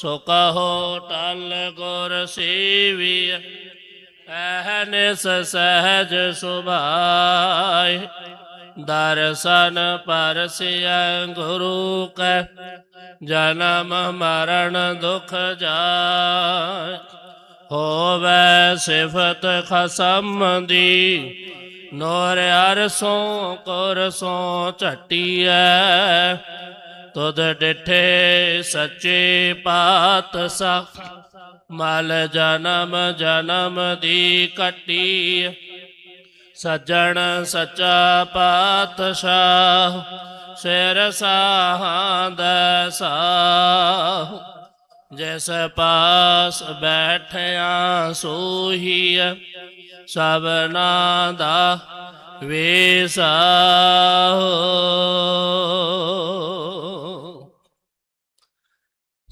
ਸੋ ਕਹੋ ਟਲ ਗੁਰ ਸੇਵੀਐ ਅਹਨਿਸ ਸਹਜ ਸੁਭਾਇ। ਦਰਸ਼ਨ ਪਰਸਿਐ ਗੁਰੂ ਕੈ, ਜਨਮ ਮਰਨ ਦੁਖ ਜਾਇ। ਹੋਵੇ ਸਿਫਤ ਖਸਮ ਦੀ, ਨੋਰ ਅਰਸੋਂ ਕੁਰਸੋਂ ਝਟੀਐ। ਤੁਧ ਡਿਠੇ ਸੱਚੇ ਪਾਤਸ਼ਾਹ ਮਲ ਜਨਮ ਜਨਮ ਦੀ ਕੱਟੀ। ਸੱਜਣ ਸੱਚਾ ਪਾਤਸ਼ਾਹ, ਸਿਰ ਸਾਹਾਂ ਸਾਹ। ਜਿਸ ਪਾਸ ਬੈਠਿਆ ਸੋਹੀਐ ਸਭਨਾ ਦਾ ਵੇਸਾਹੁ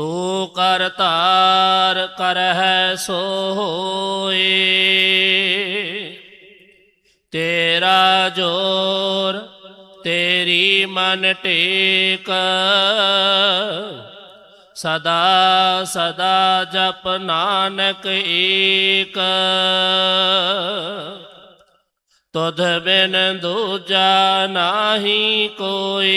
ਤੂੰ ਕਰਤਾਰ ਕਰਹਿ ਸੋ ਹੋਏ ਤੇਰਾ ਜੋਰ ਤੇਰੀ ਮਨ ਟੇਕ। ਸਦਾ ਸਦਾ ਜਪ ਨਾਨਕ ਏਕ। ਤੁਧ ਬਿਨ ਦੂਜਾ ਨਾਹੀ ਕੋਈ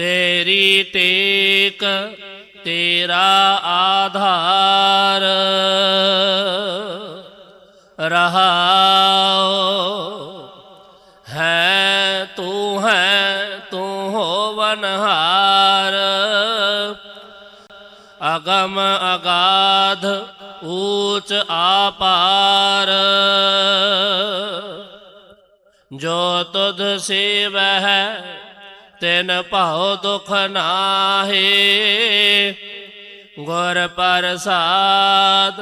ਤੇਰੀ ਟੇਕ, ਤੇਰਾ ਆਧਾਰ। ਰਹਾਉ, ਹੈ ਤੂੰ ਹੈ ਤੂੰ ਹੋਵਨਹਾਰ ਅਗਮ ਅਗਾਧ, ਊਚ ਆਪਾਰ। ਜੋ ਤੁਧ ਸੇਵਹਿ ਤਿਨ ਭਾਉ ਦੁਖ ਨਾਹੇ, ਗੁਰ ਪ੍ਰਸਾਦ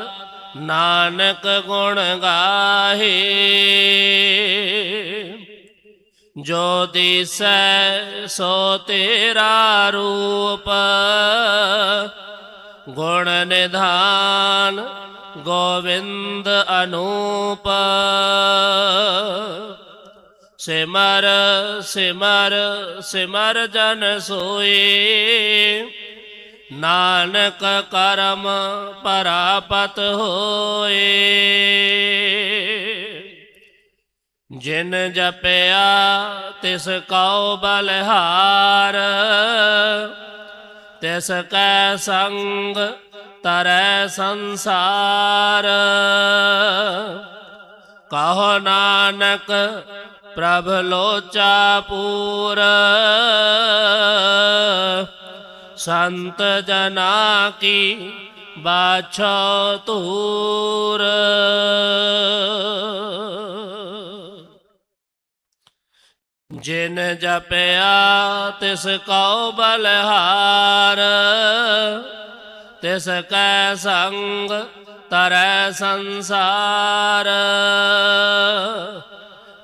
ਨਾਨਕ ਗੁਣ ਗਾਹੇ। ਜੋ ਦਿਸੈ ਸੋ ਤੇਰਾ ਰੂਪ, ਗੁਣ ਨਿਧਾਨ ਗੋਵਿੰਦ ਅਨੂਪ। ਸਿਮਰ ਸਿਮਰ ਸਿਮਰ ਜਨ ਸੋਏ ਨਾਨਕ ਕਰਮ ਪਰਾਪਤ ਹੋਏ ਜਿਨ ਜਪਿਆ, ਤਿਸ ਕਉ ਬਲਹਾਰ। ਤਿਸ ਕੈ ਸੰਗ ਤਰੈ ਸੰਸਾਰ। ਕਹੋ ਨਾਨਕ ਪ੍ਰਭ ਲੋਚਾ ਪੂਰ। ਸੰਤ ਜਨਾ ਕੀ ਬਾਛੋ ਤੂਰ ਜਿਨ ਜਪਿਆ ਤਿਸ ਕਉ ਬਲਹਾਰ। ਤਿਸ ਕੈ ਸੰਗ ਤਰੈ ਸੰਸਾਰ।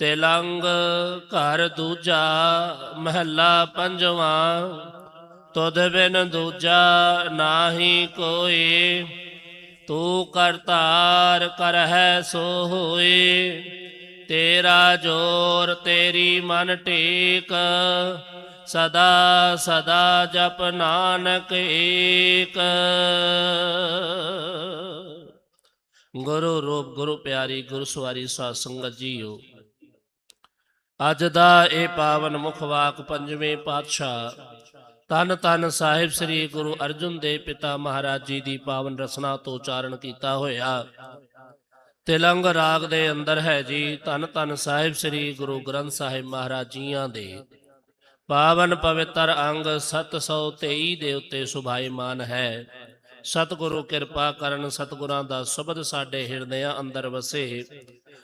ਤਿਲੰਗ ਘਰ ਦੂਜਾ ਮਹੱਲਾ ਪੰਜਵਾਂ, ਤੁਧ ਬਿਨ ਦੂਜਾ ਨਾਹੀ ਕੋਈ, ਤੂੰ ਕਰਤਾਰ ਕਰਹਿ ਸੋ ਹੋਏ ਤੇਰਾ ਜੋਰ ਤੇਰੀ ਮਨ ਟੇਕ, ਸਦਾ ਸਦਾ ਜਪ ਨਾਨਕ ਏਕ। ਗੁਰੂ ਰੂਪ, ਗੁਰੂ ਪਿਆਰੀ ਗੁਰੂ ਸਵਾਰੀ ਸਾਧ ਸੰਗਤ ਜੀਓ। ਅੱਜ ਦਾ ਇਹ ਪਾਵਨ ਮੁਖ ਵਾਕ ਪੰਜਵੇਂ ਪਾਤਸ਼ਾਹ ਤਨ ਤਨ ਸਾਹਿਬ ਸ੍ਰੀ ਗੁਰੂ ਅਰਜਨ ਦੇ ਪਿਤਾ ਮਹਾਰਾਜ ਜੀ ਦੀ ਪਾਵਨ ਰਸਨਾ ਤੋਂ ਉਚਾਰਨ ਕੀਤਾ ਹੋਇਆ। ਤਿਲੰਗ ਰਾਗ ਦੇ ਅੰਦਰ ਹੈ ਜੀ ਤਨ ਤਨ ਸਾਹਿਬ ਸ੍ਰੀ ਗੁਰੂ ਗ੍ਰੰਥ ਸਾਹਿਬ ਮਹਾਰਾਜ ਜੀਆਂ ਦੇ। ਪਾਵਨ ਪਵਿੱਤਰ ਅੰਗ 723 ਦੇ ਉੱਤੇ ਸੁਭਾਈਮਾਨ ਹੈ। ਸਤਿਗੁਰੂ ਕਿਰਪਾ ਕਰਨ ਸਤਿਗੁਰਾਂ ਦਾ ਸ਼ਬਦ ਸਾਡੇ ਹਿਰਦਿਆਂ ਅੰਦਰ ਵਸੇ।